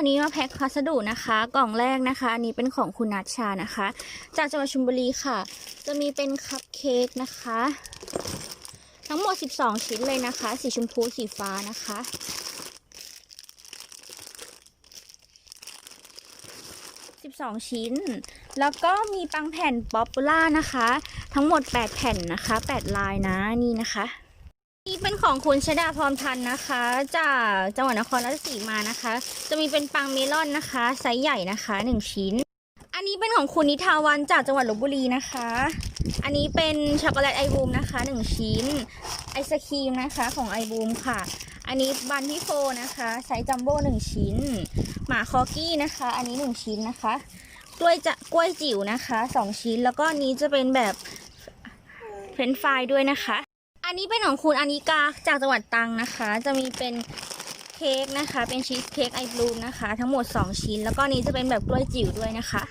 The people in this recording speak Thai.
วันนี้มาแพ็คพัสดุนะคะ กล่องแรกนะคะอันนี้เป็นของคุณนัชชานะคะ จากจังหวัดชลบุรีค่ะ จะมีเป็นคัพเค้กนะคะ ทั้งหมด 12 ชิ้นเลยนะคะ สีชมพูสีฟ้านะคะ 12 ชิ้น แล้วก็มีปังแผ่นป๊อปปูล่านะคะ ทั้งหมด 8 แผ่นนะคะ 8 ลายนะนี่นะคะ นี่เป็นของคุณชดาพรพันธ์นะคะ จากจังหวัดนครราชสีมานะคะ จะมีเป็นปังเมลอนนะคะไซส์ใหญ่นะคะหนึ่งชิ้น อันนี้เป็นของคุณนิทาวันจากจังหวัดลบบุรีนะคะ อันนี้เป็นช็อกโกแลตไอบูมนะคะหนึ่งชิ้น ไอศครีมนะคะของไอบูมค่ะ อันนี้บันที่โฟนะคะไซส์จัมโบ้หนึ่งชิ้น หมาคอกี้นะคะ อันนี้หนึ่งชิ้นนะคะ กล้วยจะกล้วยจิ๋วนะคะสองชิ้น แล้วก็อันนี้จะเป็นแบบเฟรนช์ฟรายด้วยนะคะ อันนี้เป็นของคุณอานิกาจากจังหวัดตรังนะคะ จะมีเป็นเค้กนะคะ เป็นชีสเค้กไอบลูมนะคะ ทั้งหมด 2 ชิ้น แล้วก็นนี้จะเป็นแบบกล้วยจิ๋วด้วยนะคะ